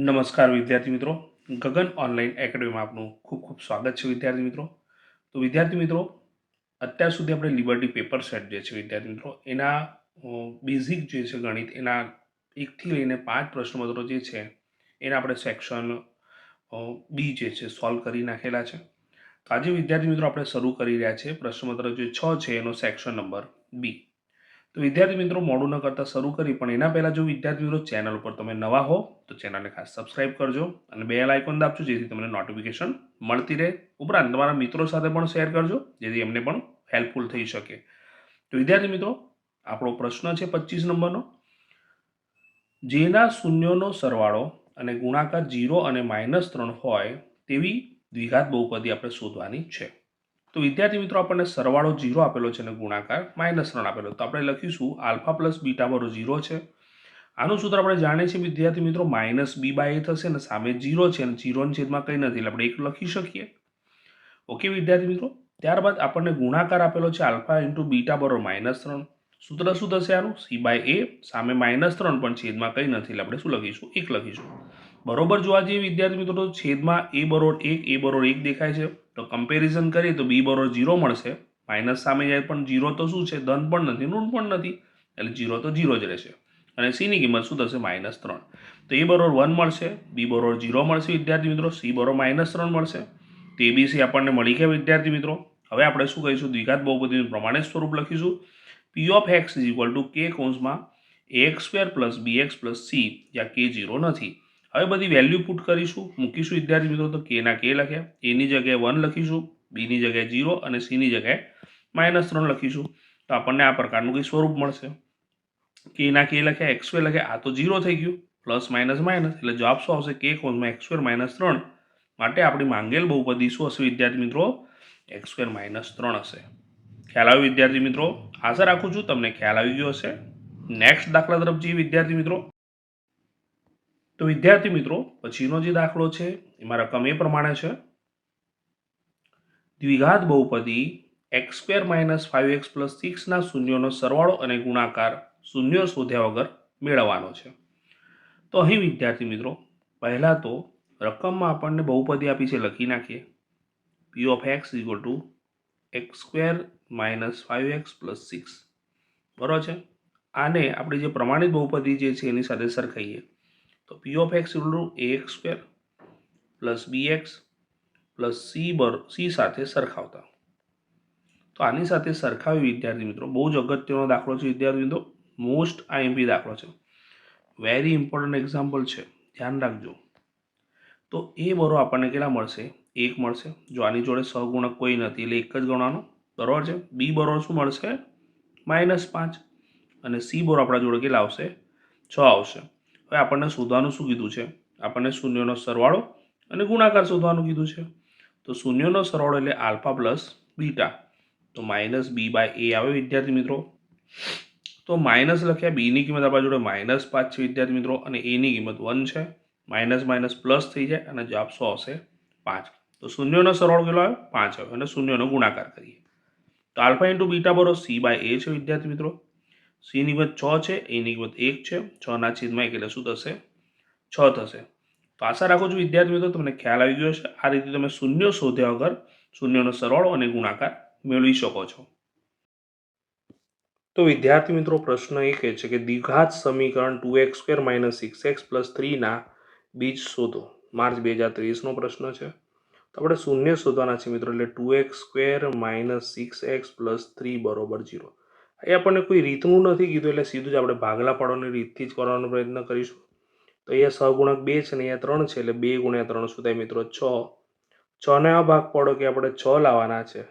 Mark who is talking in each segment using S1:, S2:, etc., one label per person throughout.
S1: નમસ્કાર વિદ્યાર્થી મિત્રો. ગગન ઓનલાઈન એકેડમીમાં આપનું ખૂબ ખૂબ સ્વાગત છે વિદ્યાર્થી મિત્રો. તો વિદ્યાર્થી મિત્રો, અત્યાર સુધી આપણે લિબર્ટી પેપર સેટ જે છે વિદ્યાર્થી મિત્રો, એના બેઝિક જે છે ગણિત, એના એકથી લઈને પાંચ પ્રશ્નપત્રો જે છે, એના આપણે સેક્શન બી જે છે સોલ્વ કરી નાખેલા છે. તો આજે વિદ્યાર્થી મિત્રો આપણે શરૂ કરી રહ્યા છે પ્રશ્નપત્ર જે છ છે એનો સેક્શન નંબર બી તો વિદ્યાર્થી મિત્રો, મોડું ન કરતાં શરૂ કરી, પણ એના પહેલાં જો વિદ્યાર્થી મિત્રો ચેનલ ઉપર તમે નવા હો, તો ચેનલને ખાસ સબસ્ક્રાઇબ કરજો અને બે આઇકોન દાબજો, જેથી તમને નોટિફિકેશન મળતી રહે. ઉપરાંત તમારા મિત્રો સાથે પણ શેર કરજો, જેથી એમને પણ હેલ્પફુલ થઈ શકે. તો વિદ્યાર્થી મિત્રો, આપણો પ્રશ્ન છે પચીસ નંબરનો. જેના શૂન્યોનો સરવાળો અને ગુણાકાર જીરો અને માઇનસ ત્રણ હોય, તેવી દ્વિઘાત બહુપદી આપણે શોધવાની છે. તો વિદ્યાર્થી મિત્રો, આપણને સરવાળો ઝીરો આપેલો છે અને ગુણાકાર માઇનસ ત્રણ આપેલો. તો આપણે લખીશું આલ્ફા પ્લસ બીટા બરો ઝીરો છે. આનું સૂત્ર આપણે જાણીએ છીએ વિદ્યાર્થી મિત્રો, માઇનસ બી બાય એ થશે ને સામે ઝીરો છે અને ઝીરોની છેદમાં કંઈ નથી. એટલે આપણે એક લખી શકીએ. ઓકે વિદ્યાર્થી મિત્રો, ત્યારબાદ આપણને ગુણાકાર આપેલો છે આલ્ફા ઇન્ટુ બીટા બરો માઇનસ ત્રણ. સૂત્ર શું થશે આનું? સી બાય એ, સામે માઇનસ ત્રણ પણ છેદમાં કંઈ નથી. એટલે આપણે શું લખીશું? એક લખીશું. બરોબર જોવા જઈએ વિદ્યાર્થી મિત્રો તો છેદમાં એ બરોબર એક, એ બરોબર એક દેખાય છે, તો કમ્પેરિઝન કરીએ તો બી બરોબર જીરો મળશે. માઇનસ સામે જાય પણ ઝીરો તો શું છે? ધન પણ નથી, ઋણ પણ નથી, એટલે ઝીરો તો ઝીરો જ રહેશે. અને સીની કિંમત શું થશે? માઇનસ ત્રણ. તો એ બરોબર વન મળશે, બી બરોબર જીરો મળશે વિદ્યાર્થી મિત્રો, સી બરોબર માઇનસ ત્રણ મળશે. તો એબીસી આપણને મળી ગયા વિદ્યાર્થી મિત્રો. હવે આપણે શું કહીશું? દ્વિઘાત બહુપદીનું પ્રમાણે સ્વરૂપ લખીશું. P of X is equal to કે કૌંસમાં A X square plus B X plus C જ્યાં કે જીરો નથી. હવે બધી વેલ્યુ પુટ કરીશું. મૂકીશું વિદ્યાર્થી મિત્રો તો કેના કે લખ્યા. એની જગ્યાએ વન લખીશું બીની જગ્યાએ જીરો અને સીની જગ્યાએ માઇનસ ત્રણ લખીશું. તો આપણને આ પ્રકારનું કંઈ સ્વરૂપ મળશે. કેના કે લખ્યા એક્સ સ્ક્વેર લખ્યા, આ તો જીરો થઈ ગયું. પ્લસ માઇનસ માઇનસ એટલે જવાબ શું આવશે? કે કોન્સમાં એક્સ સ્ક્વેર માઇનસ ત્રણ. માટે આપણી માંગેલ બહુપદી શું હશે વિદ્યાર્થી મિત્રો? એક્સ સ્ક્વેર માઇનસ ત્રણ હશે. ખ્યાલ આવ્યો વિદ્યાર્થી મિત્રો? આશા રાખું છું તમને ખ્યાલ આવી ગયો હશે. નેક્સ્ટ દાખલા તરફ જઈએ વિદ્યાર્થી મિત્રો. તો વિદ્યાર્થી મિત્રો, પછીનો જે દાખલો છે એમાં રકમ એ પ્રમાણે છે. દ્વિઘાત બહુપદી X square minus five X plus સિક્સના શૂન્યોનો સરવાળો અને ગુણાકાર શૂન્યો શોધ્યા વગર મેળવવાનો છે. તો અહીં વિદ્યાર્થી મિત્રો, પહેલાં તો રકમમાં આપણને બહુપદી આપી છે, લખી નાખીએ. P of X equal to X square minus five X plus six બરાબર છે? આને આપણી જે પ્રમાણિત બહુપદી જે છે, એની સાથે સરખાઈએ. તો P of X equal to X square plus B X plus C બર સી સાથે સરખાવતા. તો આની સાથે સરખાવી વિદ્યાર્થી મિત્રો, બહુ જ અગત્યનો દાખલો છે વિદ્યાર્થી મિત્રો મોસ્ટ આઈએમપી દાખલો છે. વેરી ઇમ્પોર્ટન્ટ એક્ઝામ્પલ છે, ધ્યાન રાખજો. તો એ બરો આપણને કેટલા મળશે? એક મળશે. જો આની જોડે સહગુણક કોઈ નથી, એટલે એક જ ગણવાનો. બરોબર છે? બી બરોબર શું મળશે? માઇનસ પાંચ. અને સી બરો આપણા જોડે કેટલા આવશે? છ આવશે. હવે આપણને શોધવાનું શું કીધું છે? આપણને શૂન્યનો સરવાળો અને ગુણાકાર શોધવાનું કીધું છે. તો શૂન્યનો સરવાળો એટલે આલ્ફા પ્લસ બીટા. તો માઇનસ બી બાય એ આવે વિદ્યાર્થી મિત્રો. તો માઇનસ લખ્યા બીની કિંમત આપણા જોડે માઇનસ પાંચ છે વિદ્યાર્થી મિત્રો અને એની કિંમત વન છે. માઇનસ માઇનસ પ્લસ થઈ જાય અને જવાબ સો હશે પાંચ. તો શૂન્યનો સરવાળો કેટલો આવે પાંચ આવે અને શૂન્યનો ગુણાકાર કરીએ. તો આલ્ફા ઇન્ટુ બીટા બરો સી બાય એ છે વિદ્યાર્થી મિત્રો. સીની કિંમત છ છે એની કિંમત એક છે છના છેદમાં એક એટલે શું થશે છ થશે તો આશા રાખું છું વિદ્યાર્થી મિત્રો તમને ખ્યાલ આવી ગયો છે આ રીતે તમે શૂન્ય શોધ્યા વગર શૂન્યનો સરવાળો અને ગુણાકાર મેળવી શકો છો તો વિદ્યાર્થી મિત્રો પ્રશ્ન એ કહે છે કે દ્વિઘાત સમીકરણ two X square minus six X plus થ્રીના બીજ શોધો માર્ચ બે હજાર ત્રેવીસનો પ્રશ્ન છે તો આપણે શૂન્ય શોધવાના છે મિત્રો એટલે two X square minus six X plus three બરોબર જીરો એ આપણને કોઈ રીતનું નથી કીધું એટલે સીધું જ આપણે ભાગલા પાડવાની રીતથી જ કરવાનો પ્રયત્ન કરીશું. તો અહીંયા સહગુણક બે છે ને અહીંયા ત્રણ છે એટલે બે ગુણ્યા ત્રણ શું થાય મિત્રો? છ. છને આ ભાગ પાડો કે આપણે છ લાવવાના છે.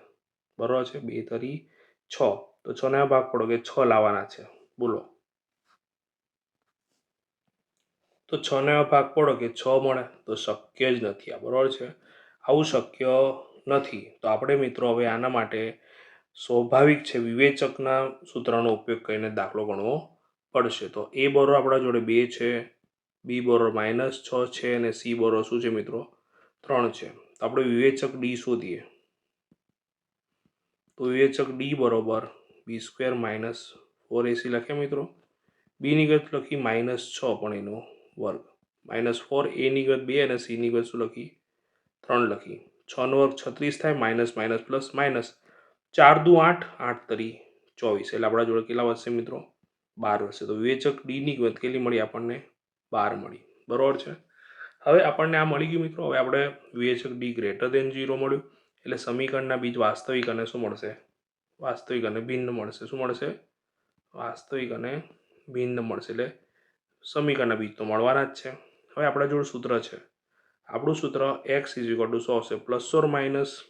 S1: બરાબર છે? બે તરી છ. તો છને આ ભાગ પાડો કે છ લાવવાના છે. બોલો. તો છને આ ભાગ પાડો કે છ મળે? તો શક્ય જ નથી આ. બરાબર છે? આવું શક્ય નથી. તો આપણે મિત્રો હવે આના માટે સ્વાભાવિક છે, વિવેચકના સૂત્રનો ઉપયોગ કરીને દાખલો ગણવો પડશે. તો એ બરો આપણા જોડે બે છે, બી બરો માઇનસ છ છે અને સી બરો શું છે મિત્રો? ત્રણ છે. તો આપણે વિવેચક ડી શોધીએ. તો વિવેચક ડી બરોબર B square minus four AC લખે મિત્રો. બીની ગત લખી માઇનસ છ પણ એનો વર્ગ. માઇનસ ફોર એની ગત બે અને સીની ગત શું લખી? ત્રણ લખી. છનો વર્ગ છત્રીસ થાય, માઇનસ માઇનસ પ્લસ માઇનસ. ચાર દુ આઠ આઠ તરી, ચોવીસ. એટલે આપણા જોડે કેટલા વધશે મિત્રો? બાર વધશે તો વિવેચક ડીની કિંમત કેટલી મળી આપણને? બાર મળી. બરાબર છે? હવે આપણને આ મળી ગયું મિત્રો. હવે આપણે વિવેચક ડી ગ્રેટર દેન ઝીરો મળ્યું. એટલે સમીકરણના બીજ વાસ્તવિક અને શું મળશે? વાસ્તવિક અને ભિન્ન મળશે. શું મળશે? વાસ્તવિક અને ભિન્ન મળશે. એટલે સમીકરણના બીજ તો મળવાના જ છે. હવે આપણા જોડે સૂત્ર છે. આપણું સૂત્ર એક્સ ઇઝ ઇક્વલ ટુ સો હશે plus or minus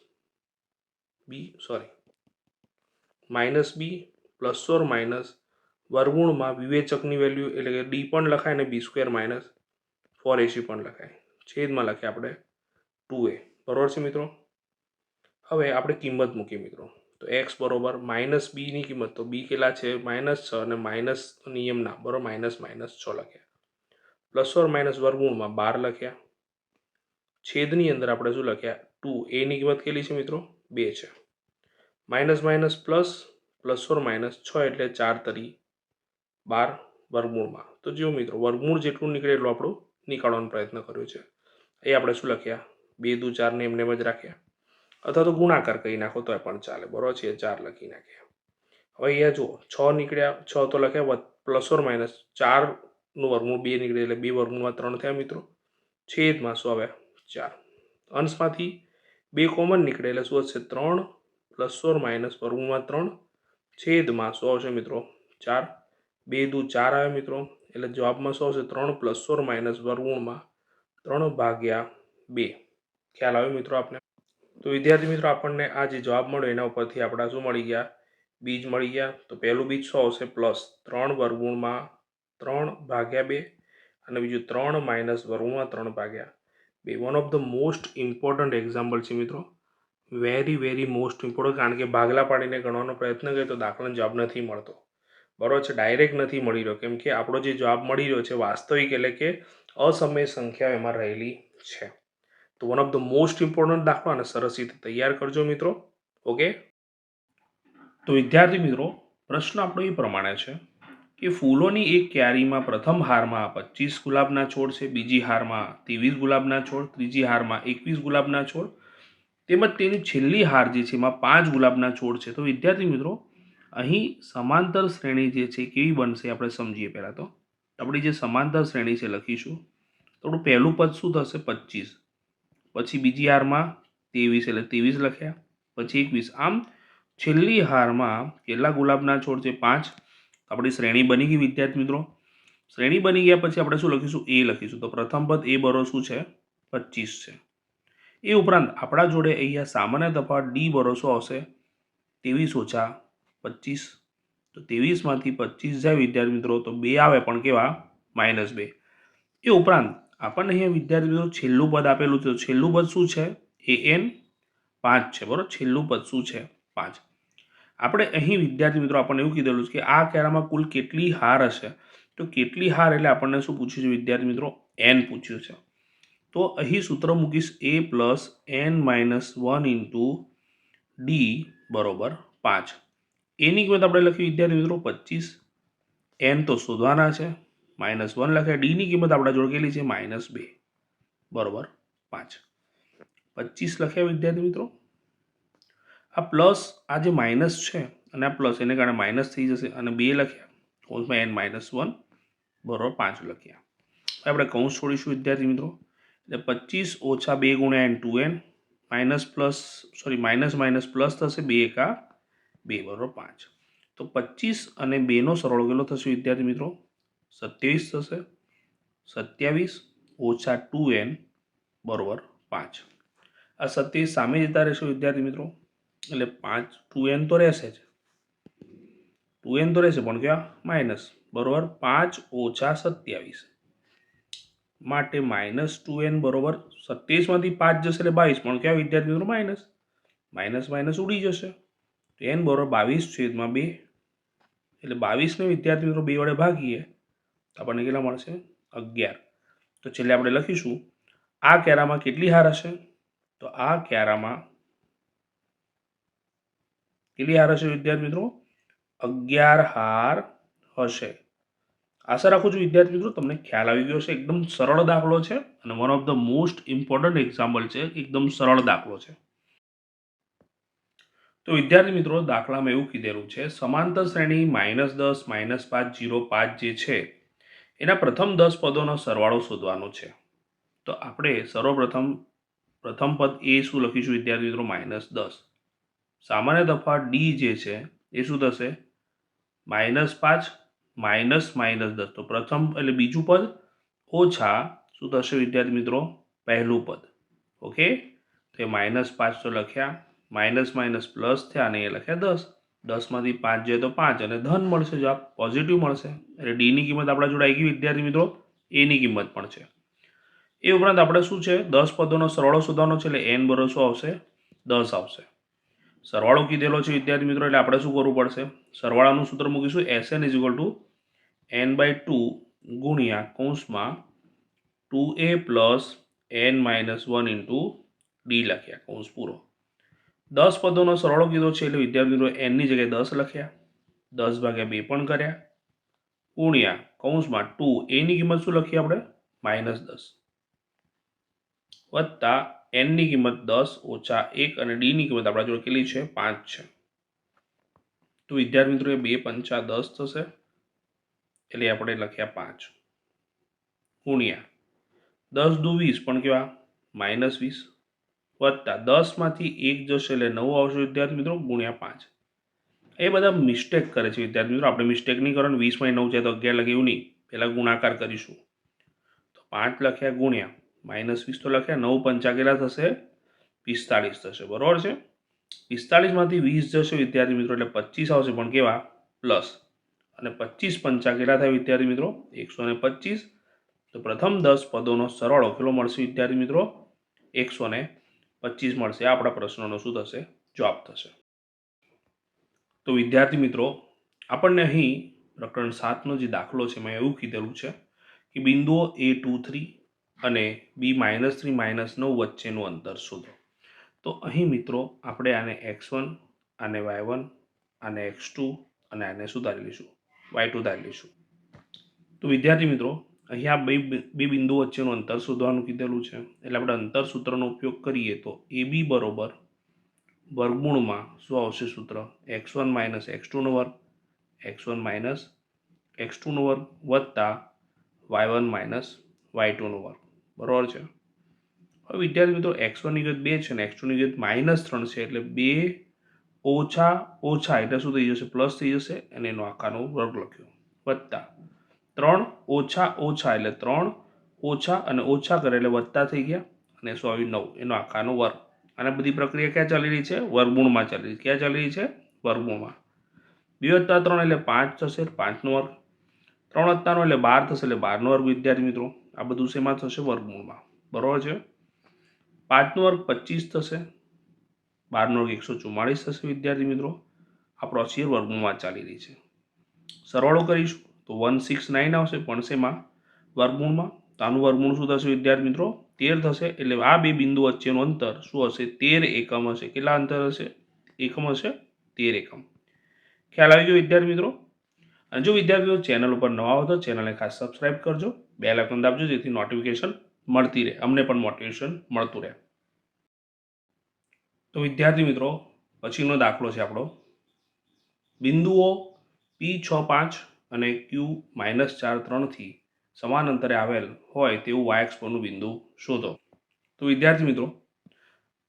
S1: B sorry minus B plus or minus વર્ગુણમાં વિવેચકની વેલ્યુ એટલે કે ડી પણ લખાય અને B square minus four AC પણ લખાય. છેદમાં લખીએ આપણે ટુ એ. બરોબર છે મિત્રો? હવે આપણે કિંમત મૂકીએ મિત્રો. તો એક્સ બરોબર માઇનસ બીની કિંમત તો બી કેટલા છે? માઇનસ છ અને માઇનસ નિયમના બરોબર? માઇનસ માઇનસ છ લખ્યા. પ્લસ ઓર માઇનસ વર્ગુણમાં બાર લખ્યા. છેદની અંદર આપણે શું લખ્યા? ટુ. એની કિંમત કેટલી છે મિત્રો? બે છે. Minus minus plus plus or minus છ એટલે ચાર તરી બાર વર્ગમૂળમાં. તો જુઓ મિત્રો, વર્ગમૂળ જેટલું નીકળે એટલું આપણું નીકાળવાનો પ્રયત્ન કર્યો છે. એ આપણે શું લખ્યા? બે દુ ચારને એમને એમ જ રાખ્યા. અથવા તો ગુણાકાર કરી નાખો તો પણ ચાલે. બરોબર છે? ચાર લખી નાખ્યા. હવે અહીંયા જુઓ, છ નીકળ્યા, છ તો લખ્યા પ્લસ ઓર માઇનસ ચારનું વર્ગમૂળ બે નીકળે એટલે બે વર્ગમૂળમાં ત્રણ થયા મિત્રો. છેદમાં શું આવ્યા ચાર. અંશમાંથી બે કોમન નીકળે એટલે શું હશે? ત્રણ. પ્લસ ઓર માઇનસ વર્ગમૂળમાં ત્રણ છેદમાં શું આવશે મિત્રો. ચાર. બે દુ ચાર આવે મિત્રો. એટલે જવાબમાં શું આવશે ત્રણ પ્લસ ઓર માઇનસ વર્ગુણમાં ત્રણ ભાગ્યા બે. ખ્યાલ આવે મિત્રો આપણે તો વિદ્યાર્થી મિત્રો, આપણને આ જે જવાબ મળ્યો એના ઉપરથી આપણા શું મળી ગયા? બીજ મળી ગયા. તો પહેલું બીજ શું આવશે પ્લસ ત્રણ વર્ગુણમાં ત્રણ ભાગ્યા બે. અને બીજું ત્રણ માઇનસ વર્ગુણમાં ત્રણ ભાગ્યા બે. One of the most important example છે મિત્રો. વેરી વેરી મોસ્ટ ઇમ્પોર્ટન્ટ કારણ કે ભાગલા પાડીને ગણવાનો પ્રયત્ન કરીએ તો દાખલાનો જવાબ નથી મળતો. બરોબર છે? ડાયરેક્ટ નથી મળી રહ્યો. કેમ કે આપણો જે જવાબ મળી રહ્યો છે વાસ્તવિક એટલે કે અસમય સંખ્યા એમાં રહેલી છે. તો one of the most important દાખલો અને સરસ રીતે તૈયાર કરજો મિત્રો. ઓકે તો વિદ્યાર્થી મિત્રો, પ્રશ્ન આપણો એ પ્રમાણે છે કે ફૂલોની એક ક્યારીમાં પ્રથમ હારમાં પચીસ ગુલાબના છોડ છે, બીજી હારમાં ત્રેવીસ ગુલાબના છોડ, ત્રીજી હારમાં એકવીસ ગુલાબના છોડ તેમજ તેની છેલ્લી હાર જે છે, એમાં પાંચ ગુલાબના છોડ છે. તો વિદ્યાર્થી મિત્રો, અહીં સમાંતર શ્રેણી જે છે, કેવી બનશે આપણે સમજીએ પહેલાં તો? આપણી જે સમાંતર શ્રેણી છે, લખીશું. થોડું પહેલું પદ શું થશે? પચીસ. પછી બીજી હારમાં ત્રેવીસ, એટલે ત્રેવીસ લખ્યા. પછી એકવીસ. આમ છેલ્લી હારમાં કેટલા ગુલાબના છોડ છે? પાંચ. આપણી શ્રેણી બની ગઈ વિદ્યાર્થી મિત્રો. શ્રેણી બની ગયા પછી આપણે શું લખીશું? એ લખીશું. તો પ્રથમ પદ એ બરો શું છે? પચીસ છે. એ ઉપરાંત આપણા જોડે અહીંયા સામાન્ય તફાવત ડી ભરોસો આવશે, ત્રેવીસ ઓછા પચીસ. તો ત્રેવીસમાંથી પચીસ જાય વિદ્યાર્થી મિત્રો, તો બે આવે પણ કેવા? માઇનસ બે. એ ઉપરાંત આપણને અહીંયા વિદ્યાર્થી મિત્રો છેલ્લું પદ આપેલું છે છેલ્લું પદ શું છે? એ એન પાંચ છે, બરાબર? છેલ્લું પદ શું છે? પાંચ. આપણે અહીં વિદ્યાર્થી મિત્રો આપણને એવું કીધેલું છે કે આ કેરામાં કુલ કેટલી હાર હશે? તો કેટલી હાર એટલે આપણને શું પૂછ્યું છે વિદ્યાર્થી મિત્રો? એન પૂછ્યું છે. તો અહીં સૂત્ર મૂકીશ A plus N minus one into D બરોબર પાંચ. એની કિંમત આપણે લખી, વિદ્યાર્થી મિત્રો, પચીસ. એન તો શોધવાના છે. માઇનસ વન લખ્યા ડીની કિંમત આપણા જોડે છે? માઇનસ બે. બરોબર પાંચ. પચીસ લખ્યા વિદ્યાર્થી મિત્રો. આ પ્લસ આ જે માઇનસ છે, અને આ પ્લસ એને કારણે માઇનસ થઈ જશે. અને બે લખ્યા. કૌંસમાં એન માઇનસ વન બરોબર પાંચ લખ્યા. આપણે કૌંસ છોડીશું વિદ્યાર્થી મિત્રો. એટલે પચીસ ઓછા બે ગુણ્યા N two N minus plus sorry minus minus plus થશે બે એકા બે બરોબર પાંચ. તો પચીસ અને બેનો સરળ કેટલો થશે વિદ્યાર્થી મિત્રો? સત્યાવીસ થશે. સત્યાવીસ ઓછા ટુ એન બરોબર પાંચ. આ સત્યાવીસ સામે જતા રહેશે વિદ્યાર્થી મિત્રો? એટલે પાંચ ટુ એન તો રહેશે જ. ટુ એન તો રહેશે પણ ક્યાં? માઇનસ બરોબર? પાંચ ઓછા સત્યાવીસ. માટે માઇનસ ટુ એન બરોબર સત્યાવીસમાંથી પાંચ જશે એટલે બાવીસ. પણ કયા વિદ્યાર્થી મિત્રો માઇનસ? માઇનસ માઇનસ ઉડી જશે. તો એન બરોબર બાવીસ છેદમાં બે. એટલે બાવીસને વિદ્યાર્થી મિત્રો બે વડે ભાગીએ આપણને કેટલા મળશે? અગિયાર. તો છેલ્લે આપણે લખીશું, આ કેરામાં કેટલી હાર હશે? તો આ ક્યારામાં કેટલી હાર હશે વિદ્યાર્થી મિત્રો? અગિયાર હાર હશે. આશા રાખું છું વિદ્યાર્થી મિત્રો, તમને ખ્યાલ આવી ગયો છે એકદમ સરળ દાખલો છે અને one of the most important example છે, એકદમ સરળ દાખલો છે. તો વિદ્યાર્થી મિત્રો, દાખલામાં એવું કીધેલું છે, સમાંતર શ્રેણી માઇનસ દસ માઇનસ પાંચ જીરો પાંચ જે છે, એના પ્રથમ દસ પદોનો સરવાળો શોધવાનો છે. તો આપણે સર્વપ્રથમ, પ્રથમ પદ એ શું લખીશું વિદ્યાર્થી મિત્રો? માઇનસ દસ. સામાન્ય તફાવત ડી જે છે, એ શું થશે? માઇનસ પાંચ માઇનસ માઇનસ દસ. તો પ્રથમ એટલે બીજું પદ ઓછા શું થશે વિદ્યાર્થી મિત્રો? પહેલું પદ. ઓકે? તો એ માઇનસ પાંચ તો લખ્યા. માઇનસ માઇનસ પ્લસ થયા અને એ લખ્યા દસ. દસમાંથી પાંચ જાય તો પાંચ અને ધન મળશે જવાબ પોઝિટિવ મળશે. એટલે ડીની કિંમત આપણા જોડે આવી ગઈ વિદ્યાર્થી મિત્રો. એની કિંમત પણ છે. એ ઉપરાંત આપણે શું છે? દસ પદોનો સરવાળો શોધવાનો છે એટલે એન બરો શું આવશે? દસ આવશે. સરવાળો કીધેલો છે વિદ્યાર્થી મિત્રો એટલે આપણે શું કરવું પડશે? સરવાળાનું સૂત્ર મૂકીશું S N is equal to N by two ગુણ્યા કૌંસમાં two A plus N minus one into D લખ્યા કૌંસ પૂરો. દસ પદોનો સરવાળો કીધો છે એટલે વિદ્યાર્થી એનની જગ્યાએ દસ લખ્યા. દસ ભાગ્યા બે પણ કર્યા. ગુણ્યા કૌંસમાં ટુ એની કિંમત શું લખીએ આપણે? માઇનસ દસ. વત્તા એનની કિંમત દસ ઓછા એક અને ડીની કિંમત આપણા જોડે કેટલી છે? પાંચ છે. તો વિદ્યાર્થી મિત્રો, એ બે પંચા દસ થશે. એટલે આપણે લખ્યા પાંચ. ગુણ્યા. દસ દુ વીસ, પણ કેવા? માઇનસ વીસ. વત્તા દસમાંથી એક જશે એટલે નવું આવશે વિદ્યાર્થી મિત્રો, ગુણ્યા પાંચ. એ બધા મિસ્ટેક કરે છે વિદ્યાર્થી મિત્રો. આપણે મિસ્ટેક નહીં કરો ને વીસમાં નવ છે તો અગિયાર લખે એવું નહીં. પહેલાં ગુણાકાર કરીશું. તો પાંચ લખ્યા ગુણ્યા. માઇનસ વીસ તો લખ્યા. નવ પંચા કેટલા થશે. પિસ્તાળીસ થશે. બરાબર છે? પિસ્તાળીસમાંથી વીસ જશે વિદ્યાર્થી મિત્રો, એટલે પચીસ આવશે. પણ કેવા? પ્લસ. અને પચીસ પંચા કેટલા થાય વિદ્યાર્થી મિત્રો? એકસો ને પચીસ. તો પ્રથમ દસ પદોનો સરવાળો કેટલો મળશે વિદ્યાર્થી મિત્રો? એકસો ને પચીસ મળશે. આપણા પ્રશ્નનો શું થશે? જવાબ થશે. તો વિદ્યાર્થી મિત્રો, આપણને અહીં પ્રકરણ સાતનો જે દાખલો છે મેં એવું કીધેલું છે કે બિંદુઓ એ, ટુ, થ્રી અને બી માઇનસ થ્રી માઇનસ નવ વચ્ચેનું અંતર શોધો. તો અહીં મિત્રો આપણે આને એક્સ વન, આને વાય વન, આને એક્સ ટુ અને આને સુધારી લઈશું. વાય ટુ ધારી લઈશું. તો વિદ્યાર્થી મિત્રો અહીંયા બે બે બિંદુ વચ્ચેનું અંતર શોધવાનું કીધેલું છે. એટલે આપણે અંતર સૂત્રનો ઉપયોગ કરીએ તો એ બી બરોબર વર્ગમૂળમાં શું આવશે સૂત્ર? એક્સ વન માઇનસ એક્સ ટુનો વર્ગ, એક્સ વન માઇનસ એક્સ ટુનો વર્ગ વત્તા વાય વન માઇનસ વાય ટુનો વર્ગ. બરાબર છે? હવે વિદ્યાર્થી મિત્રો, એક્સ વનની ગત બે છે ને એક્સ ટુની ગત માઇનસ ત્રણ છે એટલે બે ઓછા ઓછા એટલે શું થઈ જશે? પ્લસ થઈ જશે. અને એનો આકારનો વર્ગ લખ્યો. વત્તા. ત્રણ ઓછા ઓછા એટલે ત્રણ ઓછા અને ઓછા કરે એટલે વત્તા થઈ ગયા. અને સો આવી નવ. એનો આકારનો વર્ગ. અને બધી પ્રક્રિયા ક્યાં ચાલી રહી છે? વર્ગુણમાં ચાલી રહી ક્યાં ચાલી રહી છે? વર્ગુણમાં બે વત્તા ત્રણ એટલે પાંચ થશે. પાંચનો વર્ગ. ત્રણ વત્તાનો એટલે બાર થશે એટલે બારનો વર્ગ, વિદ્યાર્થી મિત્રો. આ બધું શેમાં થશે? વર્ગમૂળમાં. બરાબર છે? પાંચનો વર્ગ પચીસ થશે. બારનો એકસો ચુમ્માળીસ થશે વિદ્યાર્થી મિત્રો. આ પ્રોસિયર વર્ગમૂળમાં ચાલી રહી છે. સરવાળો કરીશું તો વન સિક્સ નાઇન આવશે પણ શેમાં વર્ગમૂળમાં. તો આનું વર્ગમૂળ શું થશે વિદ્યાર્થી મિત્રો? તેર થશે. એટલે આ બે બિંદુ વચ્ચેનું અંતર શું હશે? તેર એકમ હશે. કેટલા અંતર હશે? એકમ હશે, તેર એકમ. ખ્યાલ આવી ગયો વિદ્યાર્થી મિત્રો? અને જો વિદ્યાર્થીઓ ચેનલ ઉપર નવા હો તો ચેનલને ખાસ સબસ્ક્રાઇબ કરજો. બે લાઇકન દાબજો જેથી નોટિફિકેશન મળતી રહે. અમને પણ મોટિવેશન મળતું રહે. તો વિદ્યાર્થી મિત્રો, પછીનો દાખલો છે આપણો. બિંદુઓ પી છ પાંચ અને ક્યુ માઇનસ ચાર ત્રણથી સમાન અંતરે આવેલ હોય તેવું વાયક્સ પરનું બિંદુ શોધો. તો વિદ્યાર્થી મિત્રો,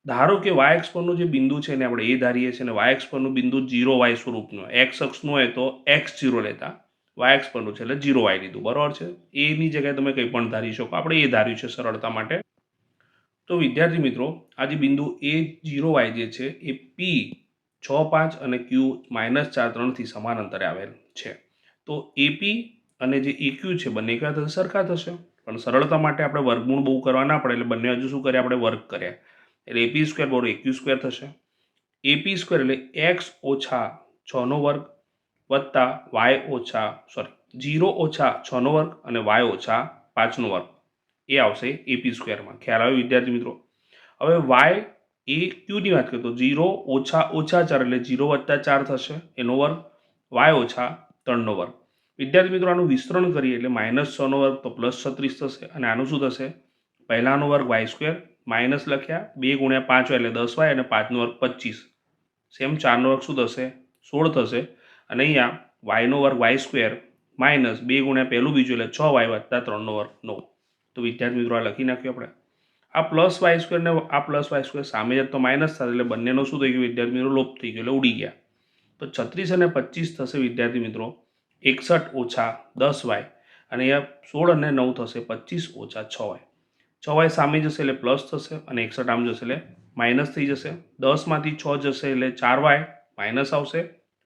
S1: ધારો કે વાયક્સ પરનું જે બિંદુ છે એને આપણે એ ધારીએ છીએ અને વાયક્સ પરનું બિંદુ જીરો વાય સ્વરૂપનું એક્સ અક્ષનું હોય તો એક્સ જીરો લેતા વાયક્સ પરનું છે એટલે જીરો વાય લીધું. બરાબર છે? એની જગ્યાએ તમે કંઈ પણ ધારી શકો. આપણે એ ધાર્યું છે સરળતા માટે. તો વિદ્યાર્થી મિત્રો આજે બિંદુ એ જીરો વાય જે છે, એ પી છ પાંચ અને ક્યુ માઇનસ ચાર ત્રણથી સમાન અંતરે આવેલ છે. તો એપી અને જે એક્યુ છે, બંને કયા થશે સરખા થશે. પણ સરળતા માટે આપણે વર્ગમૂળ બહુ કરવા ના પડે, એટલે બંને હજુ શું કરીએ આપણે વર્ગ કર્યા. એટલે એપી સ્ક્વેર બરોબર એક્યુ સ્ક્વેર થશે. એપી સ્ક્વેર એટલે એક્સ ઓછા છનો વર્ગ વત્તા વાય ઓછા સોરી જીરો ઓછા છનો વર્ગ અને વાય ઓછા પાંચનો વર્ગ. એ આવશે એપી સ્ક્વેરમાં ખ્યાલ આવ્યો વિદ્યાર્થી મિત્રો? હવે વાય એ ક્યુની વાત કરીએ તો જીરો ઓછા ઓછા ચાર એટલે જીરો વત્તા ચાર થશે એનો વર્ગ. વાય ઓછા ત્રણનો વર્ગ. વિદ્યાર્થી મિત્રો, આનું વિસ્તરણ કરીએ એટલે માઇનસ છનો વર્ગ તો પ્લસ છત્રીસ થશે. અને આનું શું થશે? પહેલાંનો વર્ગ વાય સ્ક્વેર માઇનસ લખ્યા, બે ગુણ્યા પાંચ એટલે દસ વાય અને પાંચનો વર્ગ પચીસ સેમ ચારનો વર્ગ શું થશે? સોળ થશે. અને અહીંયા વાયનો વર્ગ વાય સ્ક્વેર માઇનસ બે ગુણ્યા પહેલું બીજું એટલે છ વાય વત્તા ત્રણનો વર્ગ નવ. તો વિદ્યાર્થી મિત્રો આ લખી નાખ્યું આપણે. આ પ્લસ વાય સ્ક્વેર ને, આ પ્લસ વાય સ્ક્વેર સામે જ તો માઇનસ થશે એટલે બંનેનો શું થઈ ગયું? વિદ્યાર્થી મિત્રો લોપ થઈ ગયો એટલે ઉડી ગયા. તો છત્રીસ અને પચીસ થશે વિદ્યાર્થી મિત્રો. એકસઠ ઓછા દસ વાય અને અહીંયા સોળ અને નવ થશે, પચીસ ઓછા છ વાય છ વાય સામે જશે એટલે પ્લસ થશે અને એકસઠ આમ જશે એટલે માઇનસ થઈ જશે. દસમાંથી છ જશે એટલે ચાર વાય માઇનસ આવશે.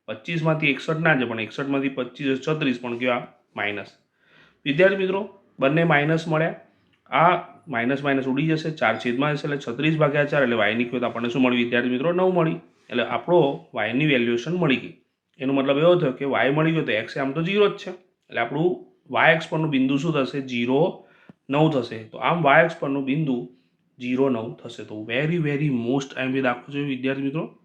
S1: પચીસમાંથી એકસઠ ના છે પણ એકસઠમાંથી પચીસ છત્રીસ, પણ આ માઇનસ વિદ્યાર્થી મિત્રો બંને માઇનસ મળ્યા. આ માઇનસ માઇનસ ઉડી જશે. ચાર છેદમાં જશે એટલે છત્રીસ ભાગ્યા ચાર એટલે વાયની કિંમત આપણને શું મળી વિદ્યાર્થી મિત્રો, નવ મળી. એટલે આપણો વાયની વેલ્યુએશન મળી ગઈ. એનો મતલબ એવો થયો કે વાય મળી ગયો તો એક્સ આમ તો જીરો જ છે. એટલે આપણું વાય એક્સ પરનું બિંદુ શું થશે? જીરો નવ થશે. તો આમ વાય એક્સ પરનું બિંદુ જીરો નવ થશે. તો very very most I B દાખલો છે વિદ્યાર્થી મિત્રો.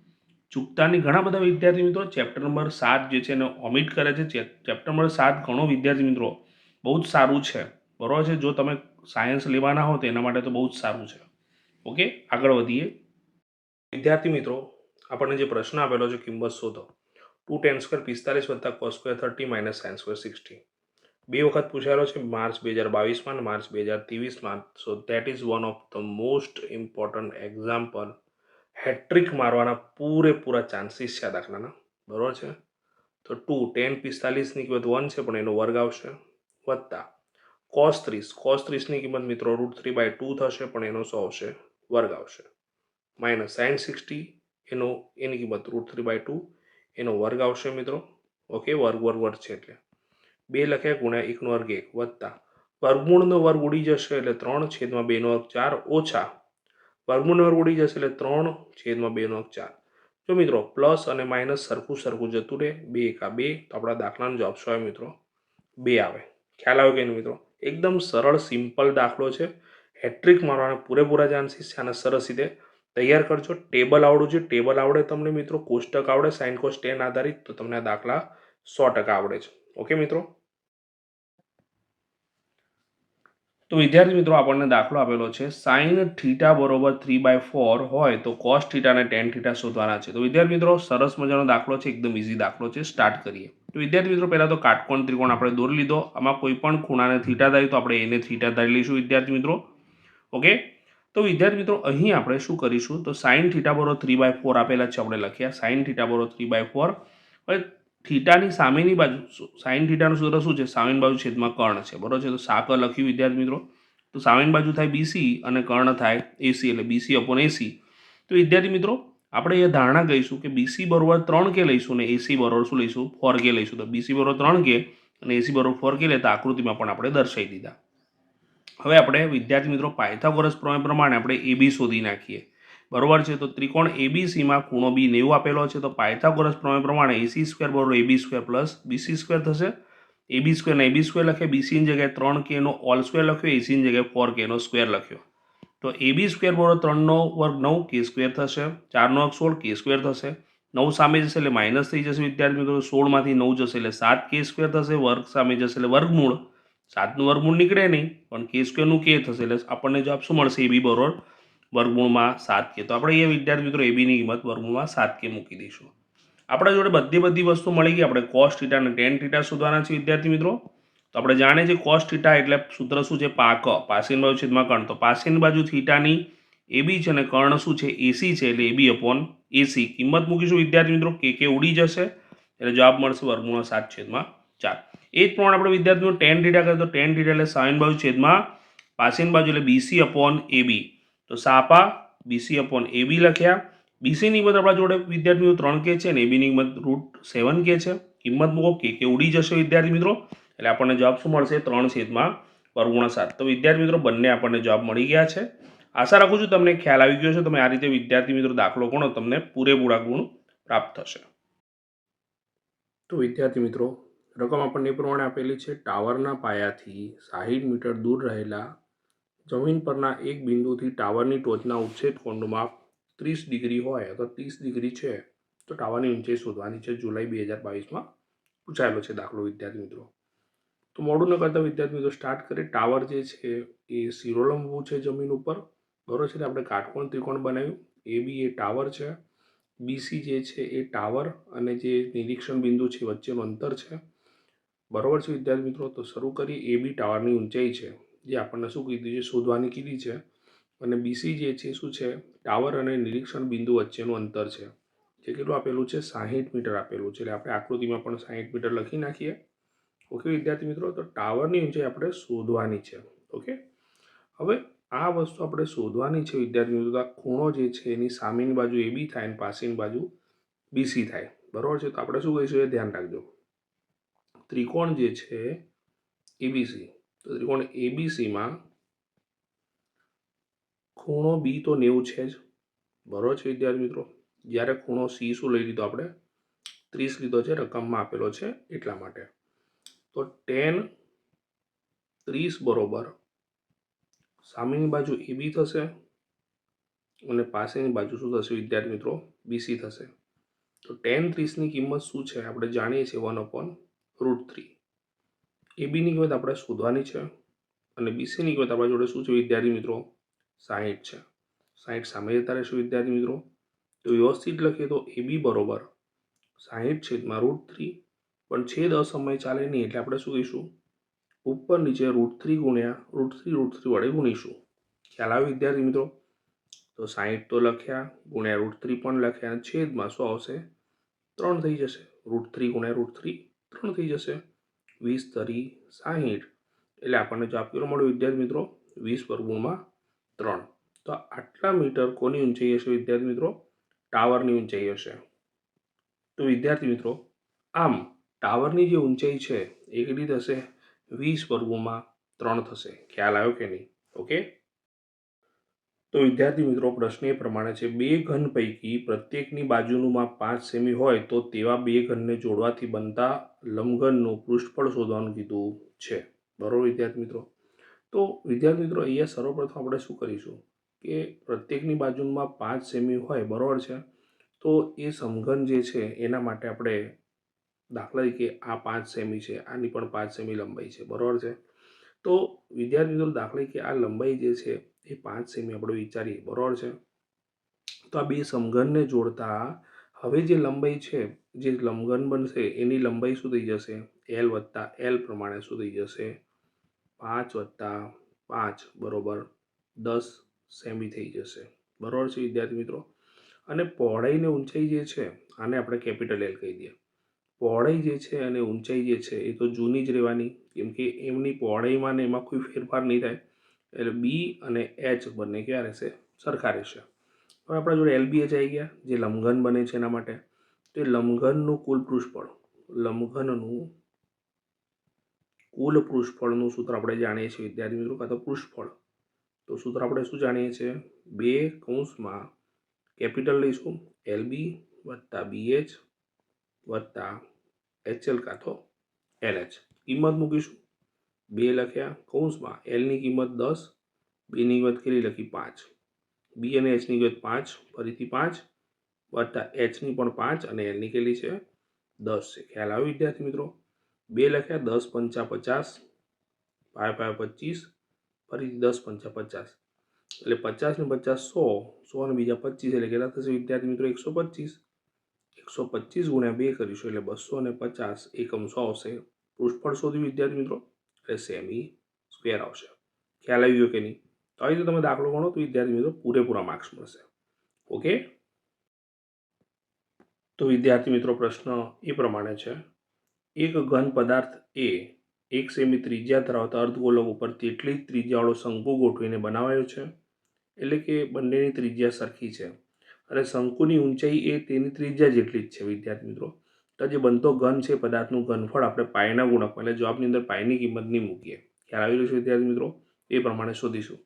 S1: ચૂકતાની ઘણા બધા વિદ્યાર્થી મિત્રો ચેપ્ટર નંબર સાત જે છે એને ઓમિટ કરે છે. ચેપ્ટર નંબર સાત ઘણો વિદ્યાર્થી મિત્રો બહુ જ સારું છે. બરાબર છે? જો તમે સાયન્સ લેવાના હો તો એના માટે તો બહુ જ સારું છે. ઓકે આગળ વધીએ. વિદ્યાર્થી મિત્રો, આપણને જે પ્રશ્ન આપેલો છે કિંમત શોધો. ટુ ટેન સ્ક્વેર પિસ્તાલીસ વત્તા cos square thirty minus sine square sixty બે વખત પૂછાયેલો છે માર્ચ બે હજાર બાવીસમાં અને માર્ચ બે હજાર ત્રેવીસમાં. So that is one of the most important example hat-trick મારવાના પૂરેપૂરા ચાન્સીસ છે આ દાખલાના. બરાબર છે? તો ટુ ટેન પિસ્તાલીસની કિંમત વન છે, પણ એનો વર્ગ આવશે વત્તા કોસ ત્રીસ કોસ ત્રીસની કિંમત મિત્રો રૂટ થ્રી બાય ટુ થશે, પણ એનો સો આવશે. વર્ગ આવશે. માઇનસ સાઇન સિક્સટી એનો, એની કિંમત રૂટ થ્રી બાય ટુ એનો વર્ગ આવશે મિત્રો. ઓકે વર્ગ વર્ગ વર્ગ છે એટલે. બે લખ્યા ગુણ્યા એકનો વર્ગ એક વત્તા. વર્ગમૂળનો વર્ગ ઉડી જશે એટલે ત્રણ છેદમાં બેનો વર્ગ ચાર ઓછા. વર્ગમૂળનો વર્ગ ઉડી જશે એટલે ત્રણ છેદમાં બેનો વર્ગ ચાર. જો મિત્રો પ્લસ અને માઇનસ સરખું સરખું જતું રહે, બે એકા બે, તો આપણા દાખલાનો જવાબ શું આવે મિત્રો? બે આવે. ખ્યાલ આવે કે નહીં મિત્રો? એકદમ સરળ સિમ્પલ દાખલો છે. હેટ્રિક મારવાના પૂરેપૂરા ચાન્સીસ છે અને સરસ રીતે તૈયાર કરજો. ટેબલ આવડું છે. ટેબલ આવડે તમને મિત્રો. કોષ્ટક આવડે. સાઇન કોસ ટેન આધારિત તો તમને આ દાખલા સો ટકા આવડે છે. ઓકે મિત્રો? તો વિદ્યાર્થી મિત્રો આપણને દાખલો આપેલો છે. સાઇન થીટા બરોબર થ્રી બાય ફોર હોય તો કોસ થીટા અને ટેન થીટા શોધવાના છે. તો વિદ્યાર્થી મિત્રો સરસ મજાનો દાખલો છે. એકદમ ઇઝી દાખલો છે. સ્ટાર્ટ કરીએ. તો વિદ્યાર્થી મિત્રો પહેલાં તો કાટકોણ ત્રિકોણ આપણે દોરી લીધો. આમાં કોઈ પણ ખૂણાને થીટા ધારી તો આપણે એને થીટા ધારી લઈશું વિદ્યાર્થી મિત્રો. ઓકે? તો વિદ્યાર્થી મિત્રો અહીં આપણે શું કરીશું? તો સાઇન થીટા બરો થ્રી બાય ફોર આપેલા છે. આપણે લખ્યા. સાઇન થીટા બરો થ્રી બાય ફોર હવે થીટાની સામેની બાજુ સાઈન થીટાનું સૂત્ર શું છે? સામેની બાજુ છેદમાં કર્ણ છે. બરોબર છે? તો સાકર લખ્યું, વિદ્યાર્થી મિત્રો. તો સામેની બાજુ થાય બીસી અને કર્ણ થાય એસી એટલે બીસી અપોન એસી તો વિદ્યાર્થી મિત્રો, આપણે એ ધારણા કહીશું કે બીસી બરોબર ત્રણ કે લઈશું અને એસી બરોબર શું લઈશું? ફોર કે લઈશું. તો બીસી બરોબર ત્રણ કે અને એસી બરોબર ફોર કે લેતા આકૃતિમાં પણ આપણે દર્શાવી દીધા. હવે આપણે, વિદ્યાર્થી મિત્રો, પાયથાગોરસ પ્રમેય પ્રમાણે આપણે એબી શોધી નાખીએ. બરોબર છે? તો ત્રિકોણ એબીસીમાં ખૂણો બી નેવું આપેલો છે. તો પાયથાગોરસ પ્રમેય પ્રમાણે એસી સ્ક્વેર બરોબર AB square plus BC square થશે. એબી સ્ક્વેરને એબી સ્ક્વેર લખે બીસીની જગ્યાએ ત્રણ કેનો ઓલ સ્ક્વેર લખ્યો. એસીની જગ્યાએ ફોર કેનો સ્ક્વેર લખ્યો. તો એબી સ્ક્વેર બરોબર ત્રણનો વર્ગ નવ કે સ્ક્વેર થશે. ચારનો વર્ગ સોળ કે સ્ક્વેર થશે. નવ સામે જશે એટલે માઇનસ થઈ જશે વિદ્યાર્થી મિત્રો. સોળમાંથી નવ જશે એટલે સાત કે સ્ક્વેર થશે. વર્ગ સામે જશે એટલે વર્ગમૂળ. સાતનું વર્ગમૂળ નીકળે નહીં. પણ કે સ્ક્વેરનું કે થશે એટલે આપણને જવાબ શું મળશે? એબી બરોબર વર્ગમૂળમાં સાત કે. તો આપણે એ વિદ્યાર્થી મિત્રો એબીની કિંમત વર્ગમૂળમાં સાત કે મૂકી દઈશું. આપણા જોડે બધી બધી વસ્તુ મળી ગઈ. આપણે કોસ્ટ થીટા અને ટેન થીટા શોધવાના છે વિદ્યાર્થી મિત્રો. તો આપણે જાણીએ છીએ કોસ થીટા એટલે સૂત્ર શું છે? પાક. પાસેની બાજુ છેદમાં કર્ણ તો પાસેની બાજુ થીટાની એબી છે અને કર્ણ શું છે? એસી છે એટલે એબી અપોન એસી કિંમત મૂકીશું વિદ્યાર્થી મિત્રો. કે કે ઉડી જશે? એટલે જવાબ મળશે વર્ગમૂળ સાત છેદમાં ચાર. એ જ પ્રમાણે આપણે વિદ્યાર્થીઓ ટેન થીટા કરીએ તો ટેન થીટા એટલે સાઈન બાજુ છેદમાં પાસેની બાજુ એટલે બીસી અપોન એબી તો સાપા બીસી અપોન એબી લખ્યા. બીસીની કિંમત આપણા જોડે વિદ્યાર્થી મિત્રો ત્રણ કે છે અને એબીની કિંમત રૂટ સેવન કે છે. કિંમત મૂકો, કે કે ઉડી જશે વિદ્યાર્થી મિત્રો. એટલે આપણને જવાબ શું મળશે? ત્રણ છેદમાં પરગુણ સાત. તો વિદ્યાર્થી મિત્રો, બંને આપણને જવાબ મળી ગયા છે. આશા રાખું છું તમને ખ્યાલ આવી ગયો છે તમે આ રીતે વિદ્યાર્થી મિત્રો દાખલો ગણો તમને પૂરેપૂરા ગુણ પ્રાપ્ત થશે. તો વિદ્યાર્થી મિત્રો, રકમ આપણને એ પ્રમાણે આપેલી છે. ટાવરના પાયાથી સાહીઠ મીટર દૂર રહેલા જમીન પરના એક બિંદુથી ટાવરની ટોચના ઉચ્છેદ કોણમાં ત્રીસ ડિગ્રી હોય અથવા ત્રીસ ડિગ્રી છે. તો ટાવરની ઊંચાઈ શોધવાની છે જુલાઈ બે હજાર બાવીસમાં પૂછાયેલો છે દાખલો, વિદ્યાર્થી મિત્રો. તો મોડું ન કરતા વિદ્યાર્થી મિત્રો સ્ટાર્ટ કરીએ. ટાવર જે છે એ શિરોલંબુ છે જમીન ઉપર. બરોબર છે આપણે કાટકોણ ત્રિકોણ બનાવ્યું. એ બી એ ટાવર છે. બીસી જે છે એ ટાવર અને જે નિરીક્ષણ બિંદુ છે વચ્ચેનું અંતર છે. બરોબર છે વિદ્યાર્થી મિત્રો? તો શરૂ કરીએ. એ બી ટાવરની ઊંચાઈ છે. જે આપણને શું કીધું છે, શોધવાની કીધી છે. અને બીસી જે છે, શું છે? ટાવર અને નિરીક્ષણ બિંદુ વચ્ચેનું અંતર છે. જે કેટલું આપેલું છે? સાહીઠ મીટર આપેલું છે. એટલે આપણે આકૃતિમાં પણ સાહીઠ મીટર લખી નાખીએ. ઓકે, વિદ્યાર્થી મિત્રો, તો ટાવરની ઊંચાઈ આપણે શોધવાની છે. ઓકે? હવે આ વસ્તુ આપણે શોધવાની છે, વિદ્યાર્થી મિત્રો આ ખૂણો જે છે, એની સામેની બાજુ એ બી થાય અને પાસેની બાજુ બીસી થાય. બરાબર છે? તો આપણે શું કહીશું એ ધ્યાન રાખજો. ત્રિકોણ જે છે એબીસી તો ત્રિકોણ એબીસીમાં ખૂણો બી તો નેવું છે જ. બરોબર છે વિદ્યાર્થી મિત્રો? જ્યારે ખૂણો સી શું લઈ લીધો આપણે? ત્રીસ લીધો છે, રકમમાં આપેલો છે એટલા માટે. તો ટેન ત્રીસ બરોબર સામેની બાજુ એ બી થશે અને પાસેની બાજુ શું થશે વિદ્યાર્થી મિત્રો? બીસી થશે. તો ટેન ત્રીસની કિંમત શું છે? આપણે જાણીએ છીએ વન અપોન રૂટ થ્રી. એ બીની કિંમત આપણે શોધવાની છે અને બીસીની કિંમત આપણા જોડે શું છે વિદ્યાર્થી મિત્રો? સાહીઠ છે. સાહીઠ સામે જતા રહેશે વિદ્યાર્થી મિત્રો. તો વ્યવસ્થિત લખીએ તો એ બી બરોબર. સાહીઠ છેદમાં રૂટ થ્રી પણ છેદ અસમય ચાલે નહીં એટલે આપણે શું કહીશું? ઉપર નીચે રૂટ થ્રી ગુણ્યા રૂટ થ્રી રૂટ થ્રી વડે ગુણીશું. ખ્યાલ આવે વિદ્યાર્થી મિત્રો? તો સાહીઠ તો લખ્યા, ગુણ્યા રૂટ થ્રી પણ લખ્યા અને છેદમાં શું આવશે. ત્રણ થઈ જશે. રૂટ થ્રી ગુણ્યા રૂટ થ્રી ત્રણ થઈ જશે. વીસ તરી સાહીઠ. એટલે આપણને જવાબ કેટલો મળ્યો વિદ્યાર્થી મિત્રો? વીસ વર્ગુણમાં ત્રણ. તો આટલા મીટર કોની ઊંચાઈ હશે વિદ્યાર્થી મિત્રો? ટાવરની ઊંચાઈ હશે. તો વિદ્યાર્થી મિત્રો, આમ ટાવરની જે ઊંચાઈ છે એ કેટલી થશે? વીસ વર્ગોમાં ત્રણ થશે. ખ્યાલ આવ્યો કે નહીં? ઓકે? તો વિદ્યાર્થી મિત્રો, પ્રશ્ન એ પ્રમાણે છે, બે ઘન પૈકી પ્રત્યેકની બાજુનું માપ પાંચ સેમી હોય તો તેવા બે ઘનને જોડવાથી બનતા લંબઘનનું પૃષ્ઠફળ શોધવાનું કીધું છે. બરોબર વિદ્યાર્થી મિત્રો? તો વિદ્યાર્થી મિત્રો, અહીંયા સર્વપ્રથમ આપણે શું કરીશું કે પ્રત્યેકની બાજુમાં પાંચ સેમી હોય, બરોબર છે? તો એ સમઘન જે છે, એના માટે આપણે દાખલા તરીકે આ પાંચ સેમી છે, આની પણ પાંચ સેમી લંબાઈ છે, બરોબર છે? તો વિદ્યાર્થી મિત્રો, દાખલા તરીકે આ લંબાઈ જે છે એ પાંચ સેમી આપણે વિચારીએ, બરોબર છે? તો આ બે સમઘનને જોડતા હવે જે લંબાઈ છે, જે લંબઘન બનશે, એની લંબાઈ શું થઈ જશે? એલ વત્તા એલ પ્રમાણે શું થઈ જશે? પાંચ વત્તા પાંચ, બરોબર. દસ સેમી થઈ જશે. બરોબર છે, વિદ્યાર્થી મિત્રો? અને પહોળાઈને ઊંચાઈ જે છે, આને આપણે કેપિટલ એલ કહી દઈએ. પહોળાઈ જે છે અને ઊંચાઈ જે છે, એ તો જૂની જ રહેવાની, કેમ કે એમની પહોળાઈમાં ને એમાં કોઈ ફેરફાર નહીં થાય. એટલે બી અને એચ બંને ક્યાં રહેશે? સરખા રહેશે. હવે આપણા જોડે એલબીએચ એચ આવી ગયા, જે લંઘન બને છે એના માટે. તો એ લંઘનનું કુલ પૃષ્ઠફળ લંઘનનું કુલ પૃષ્ઠફળનું સૂત્ર આપણે જાણીએ છીએ, વિદ્યાર્થી મિત્રો, કાં તો પૃષ્ઠફળ. તો સૂત્ર આપણે શું જાણીએ છીએ? બે કૌંસમાં કેપિટલ લઈશું એલબી વત્તા બી એચ વત્તા એચએલ કાં તો એલ એચ કિંમત મૂકીશું. બે લખ્યા કૌંસમાં. એલની કિંમત દસ બીની કિંમત કેટલી લખી? પાંચ. બી અને એચની કિંમત પાંચ, ફરીથી પાંચ, વત્તા એચની પણ પાંચ અને એલની કેટલી છે? દસ છે. ખ્યાલ આવ્યો વિદ્યાર્થી મિત્રો? બે લખ્યા, દસ પંચા પચાસ પાંચ પાંચ પચીસ, ફરીથી દસ પંચા પચાસ. એટલે પચાસ ને પચાસ સો સો અને બીજા પચીસ એટલે કેટલા થશે વિદ્યાર્થી મિત્રો? એકસો પચીસ. એકસો પચીસ ગુણ્યા બે કરીશું એટલે બસો અને પચાસ એકમ સો આવશે. પૃષ્ઠફળ શોધ્યું વિદ્યાર્થી મિત્રો? એટલે સેમી સ્ક્વેર આવશે. ખ્યાલ આવી ગયો કે નહીં? તો આવી રીતે તમે દાખલો ગણો તો વિદ્યાર્થી મિત્રો પૂરેપૂરા માર્ક્સ મળશે. ઓકે તો વિદ્યાર્થી મિત્રો પ્રશ્ન એ પ્રમાણે છે. એક ઘન પદાર્થ એ એક સેમી ત્રિજ્યા ધરાવતા અર્ધગોલક ઉપર તેટલી જ ત્રિજ્યાવાળો શંકુ ગોઠવીને બનાવાયો છે. એટલે કે બંનેની ત્રિજ્યા સરખી છે. અને શંકુની ઊંચાઈ એ તેની ત્રિજ્યા જેટલી જ છે વિદ્યાર્થી મિત્રો. તો જે બનતો ઘન છે પદાર્થનું ઘનફળ આપણે પાયના ગુણકમાં, એટલે જવાબની અંદર પાયની કિંમત નહીં મૂકીએ. ખ્યાલ આવી રહ્યો છે વિદ્યાર્થી મિત્રો? એ પ્રમાણે શોધીશું.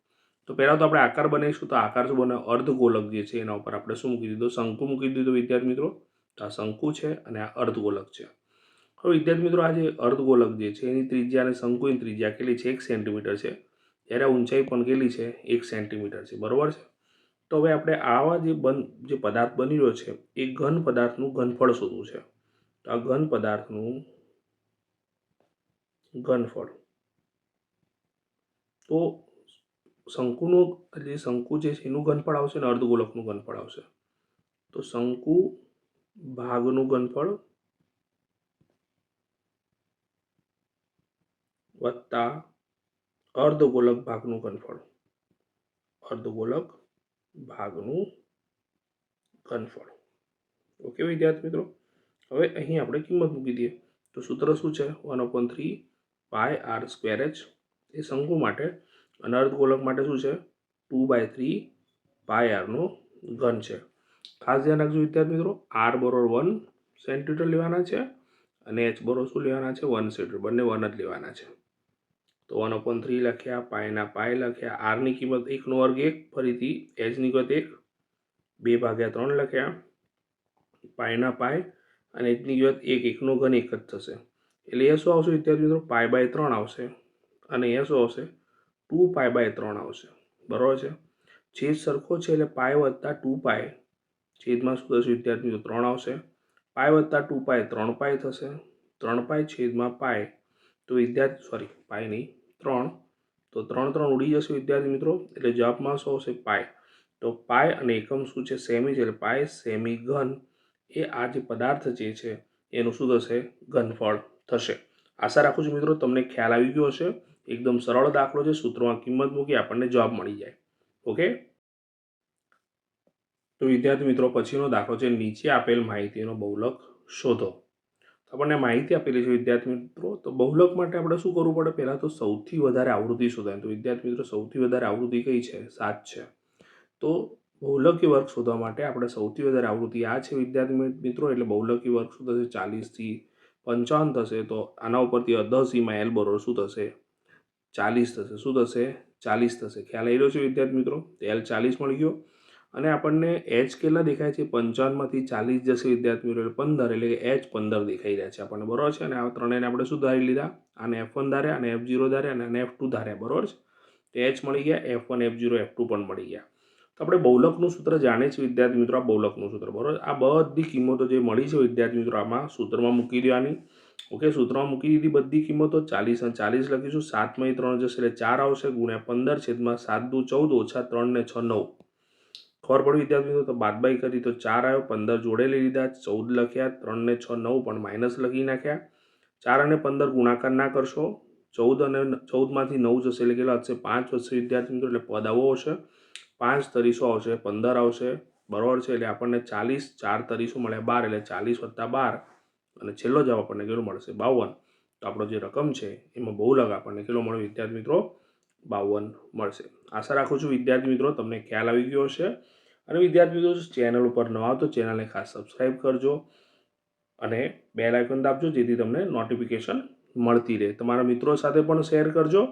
S1: તો પહેલાં તો આપણે આકાર બનાવીશું. તો આકાર શું બને? અર્ધગોલક જે છે એના ઉપર આપણે શું મૂકી દીધું? શંકુ મૂકી દીધું વિદ્યાર્થી મિત્રો? તો આ શંકુ છે અને આ અર્ધગોલક છે. હવે વિદ્યાર્થી મિત્રો, આ જે અર્ધગોલક જે છે એની ત્રિજ્યા અને શંકુની ત્રિજ્યા કેટલી છે? એક સેન્ટીમીટર છે. જ્યારે ઊંચાઈ પણ કેટલી છે? એક સેન્ટીમીટર છે. બરાબર છે? તો હવે આપણે આવા જે બન, જે પદાર્થ બની રહ્યો છે, એ ઘન પદાર્થનું ઘનફળ શોધવું છે. તો આ ઘન પદાર્થનું ઘનફળ તો શંકુનું, એટલે શંકુ જે છે એનું ઘનફળ આવશે ને અર્ધગોલકનું ઘનફળ આવશે. તો શંકુ ભાગનું ઘનફળ વત્તા અર્ધગોલક ભાગનું ઘનફળ અર્ધગોલક ભાગનું ઘનફળ ઓકે વિદ્યાર્થી મિત્રો? હવે અહીં આપણે કિંમત મૂકી દઈએ. તો સૂત્ર શું છે? One upon three pi R square H એ શંકુ માટે અને અર્ધગોલક માટે શું છે? ટુ બાય થ્રી પાય આરનો ઘન છે. ખાસ ધ્યાન રાખજો વિદ્યાર્થી મિત્રો આર બરોબર વન સેન્ટીમીટર લેવાના છે અને એચ બરોબર શું લેવાના છે? વન સેન્ટીમીટર બંને વન જ લેવાના છે. તો વન અપોન થ્રી લખ્યા પાયના પાય લખ્યા આરની કિંમત એકનો વર્ગ એક, ફરીથી એચની કિંમત એક, બે ભાગ્યા ત્રણ લખ્યા પાયના પાય અને એચની કિંમત એક, એકનો ઘન એક જ થશે. એટલે એ શું આવશે વિદ્યાર્થી મિત્રો? પાય બાય ત્રણ આવશે. અને એ શું આવશે? ટુ પાય બાય ત્રણ આવશે. બરાબર છે? છેદ સરખો છે એટલે પાય વત્તા ટુ પાય છેદમાં શું થશે વિદ્યાર્થી મિત્રો? ત્રણ આવશે. પાય વત્તા ટુ પાય ત્રણ પાય થશે. ત્રણ પાય છેદમાં પાય તો વિદ્યાર્થી સોરી પાય નહીં, ત્રણ. તો ત્રણ ત્રણ ઉડી જશે વિદ્યાર્થી મિત્રો. એટલે જવાબમાં શું આવશે? પાય તો પાય અને એકમ શું છે? સેમી છે. એટલે પાય સેમી ઘન. એ આ જે પદાર્થ જે છે, એનું શું થશે? ઘનફળ થશે. આશા રાખું છું મિત્રો, તમને ખ્યાલ આવી ગયો હશે. એકદમ સરળ દાખલો છે. સૂત્રોમાં કિંમત મૂકી આપણને જવાબ મળી જાય. ઓકે? તો વિદ્યાર્થી મિત્રો, પછીનો દાખલો છે. નીચે આપેલ માહિતીનો બહુલક શોધો. આપણને માહિતી આપેલી છે વિદ્યાર્થી મિત્રો, તો બહુલક માટે આપણે શું કરવું પડે? પહેલાં તો સૌથી વધારે આવૃત્તિ શોધાય. તો વિદ્યાર્થી મિત્રો, સૌથી વધારે આવૃત્તિ કઈ છે? સાત છે. તો બહુલકી વર્ગ શોધવા માટે આપણે સૌથી વધારે આવૃત્તિ આ છે, વિદ્યાર્થી મિત્રો, એટલે બહુલકી વર્ગ શું થશે? ચાલીસથી પંચાવન થશે, તો આના ઉપરથી અધસીમાં એલ બરોબર શું થશે? ચાલીસ થશે. શું થશે? ચાલીસ થશે. ખ્યાલ આવી રહ્યો છે, વિદ્યાર્થી મિત્રો? એલ ચાલીસ મળી ગયો. અને આપણને એચ કેટલા દેખાય છે? પંચાવનમાંથી ચાલીસ જશે, વિદ્યાર્થી મિત્રો, એટલે પંદર, એટલે કે એચ પંદર દેખાઈ રહ્યા છે આપણને. બરોબર છે? અને આ ત્રણેયને આપણે શું ધારી લીધા? આને એફ વન ધાર્યા અને એફ જીરો ધાર્યા અને એફ ટુ ધાર્યા. બરોબર છે? તો એચ મળી ગયા F one F zero F two પણ મળી ગયા. તો આપણે બહુલકનું સૂત્ર જાણીએ છીએ વિદ્યાર્થી મિત્રો, આ બહુલકનું સૂત્ર. બરોબર? આ બધી કિંમતો જે મળી છે વિદ્યાર્થી મિત્રો, આમાં સૂત્રમાં મૂકી દેવાની. ઓકે, સૂત્રમાં મૂકી દીધી બધી કિંમતો, ચાલીસ અને ચાલીસ લખીશું. સાતમાં ત્રણ જશે એટલે ચાર આવશે ગુણ્યા પંદર છેદમાં સાત દુ ચૌદ, ઓછા ત્રણ ને છ નવ. ખબર પડી વિદ્યાર્થી મિત્રો? તો બાદબાઈ કરી તો ચાર આવ્યો, પંદર જોડે લઈ લીધા, ચૌદ લખ્યા, ત્રણ ને છ નવ, પણ માઇનસ લખી નાખ્યા. ચાર અને પંદર ગુણાકાર ના કરશો. ચૌદ અને ચૌદમાંથી નવ જશે એટલે કેટલા હશે પાંચ વધશે વિદ્યાર્થી મિત્રો, એટલે પદ આવો આવશે. પાંચ તરીસો આવશે, પંદર આવશે, બરાબર છે? એટલે આપણને ચાલીસ, ચાર તરીસો મળે બાર, એટલે ચાલીસ વત્તા બાર. અને છેલ્લો જવાબ આપણને કેટલો મળશે? બાવન. તો આપણો જે રકમ છે, એમાં બહુ લગ આપણને કેટલો મળે વિદ્યાર્થી મિત્રો, બાવન મળશે. આશા રાખું છું વિદ્યાર્થી મિત્રો, તમને ખ્યાલ આવી ગયો હશે. અને વિદ્યાર્થી મિત્રો ચેનલ ઉપર ન આવો તો ચેનલને ખાસ સબસ્ક્રાઈબ કરજો અને બેલ આઇકન દાબજો, જેથી તમને નોટિફિકેશન મળતી રહે. તમારા મિત્રો સાથે પણ શેર કરજો.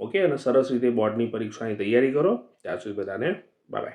S1: ઓકે અને સરસ રીતે બોર્ડની પરીક્ષાની તૈયારી કરો. ત્યાં સુધી બધાને બાય